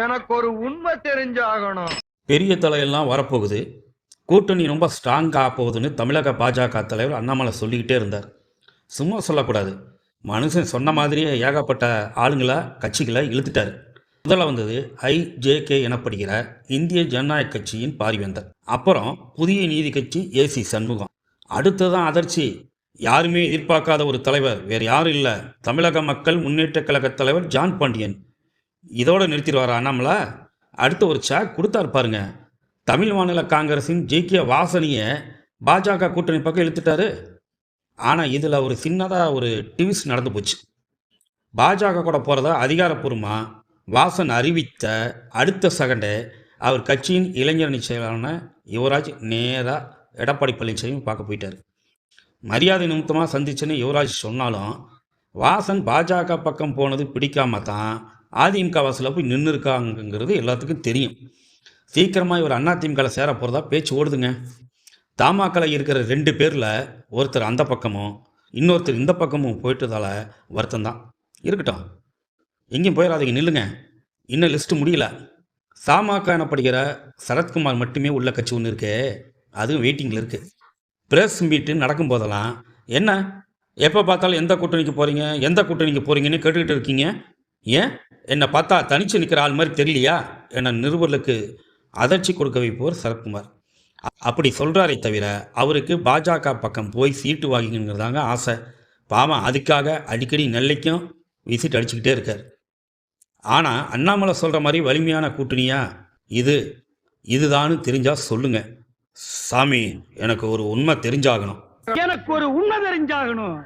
எனக்கு ஒரு உண்மை தெரிஞ்சாகணும். பெரிய தலையெல்லாம் வரப்போகுது. கூட்டணி ரொம்ப ஸ்ட்ராங்காக போகுதுன்னு தமிழக பாஜக தலைவர் அண்ணாமலை சொல்லிக்கிட்டே இருந்தார். சும்மா சொல்லக்கூடாது. மனுஷன் சொன்ன மாதிரியே ஏகப்பட்ட ஆளுங்களை கட்சிகளை இழுத்துட்டார். முதல்ல வந்தது ஐஜேகே எனப்படுகிற இந்திய ஜனநாயக கட்சியின் பாரிவேந்தர் அப்புறம் புதிய நீதி கட்சி ஏசி சண்முகம். அடுத்ததான் அதிர்ச்சி. யாருமே எதிர்பார்க்காத ஒரு தலைவர் வேறு யாரும் இல்லை. தமிழக மக்கள் முன்னேற்ற கழக தலைவர் ஜான் பாண்டியன். இதோடு நிறுத்திடுவார் அண்ணாமலை? அடுத்த ஒரு சாக் கொடுத்தாரு பாருங்க. தமிழ் மாநில காங்கிரஸின் ஜெயிக்கிய வாசனையை பாஜக கூட்டணி பக்கம் இழுத்துட்டாரு. ஆனால் இதில் ஒரு சின்னதாக ஒரு டிவிஸ் நடந்து போச்சு. பாஜக கூட போகிறதா அதிகாரப்பூர்வமாக வாசன் அறிவித்த அடுத்த செகண்டே அவர் கட்சியின் இளைஞரணி நிச்சயமான யுவராஜ் நேராக எடப்பாடி பழனிசாமி பார்க்க போயிட்டார். மரியாதை நிமித்தமாக சந்திச்சேன்னு யுவராஜ் சொன்னாலும் வாசன் பாஜக பக்கம் போனது பிடிக்காம தான் அதிமுக வாசலில் போய் நின்று இருக்காங்கங்கிறது எல்லாத்துக்கும் தெரியும். சீக்கிரமாக இவர் அதிமுகவில் சேர போகிறதா பேச்சு ஓடுதுங்க. தமாகல இருக்கிற ரெண்டு பேரில் ஒருத்தர் அந்த பக்கமும் இன்னொருத்தர் இந்த பக்கமும் போயிட்டதால வருத்தம் தான். இருக்கட்டும். எங்கேயும் போயிடாதீங்க நில்லுங்க. இன்னும் லிஸ்ட்டு முடியல. சாமாக்க எனப்படுகிற சரத்குமார் மட்டுமே உள்ள கட்சி ஒன்று இருக்கு. அதுவும் வெயிட்டிங்கில் இருக்குது ப்ரெஸ் மீட்டு நடக்கும் போதெல்லாம் என்ன? எப்போ பார்த்தாலும் எந்த கூட்டணிக்கு போகிறீங்க எந்த கூட்டணிக்கு போகிறீங்கன்னு கேட்டுக்கிட்டு இருக்கீங்க? ஏன்? என்னை பார்த்தா தனிச்சு நிற்கிற ஆள் மாதிரி தெரியலையா? என நிருபர்களுக்கு அதிர்ச்சி கொடுக்க வைப்பவர் சரத்குமார். அப்படி சொல்கிறாரே தவிர அவருக்கு பாஜக பக்கம் போய் சீட்டு வாங்கிங்கிறதாங்க ஆசை. பாவம் அதுக்காக அடிக்கடி நெல்லைக்கும் விசிட் அடிச்சுக்கிட்டே இருக்கார். ஆனால் அண்ணாமலை சொல்கிற மாதிரி வலிமையான கூட்டணியா? இது இதுதான்னு தெரிஞ்சா சொல்லுங்க. சாமி எனக்கு ஒரு உண்மை தெரிஞ்சாகணும். எனக்கு ஒரு உண்மை தெரிஞ்சாகணும்.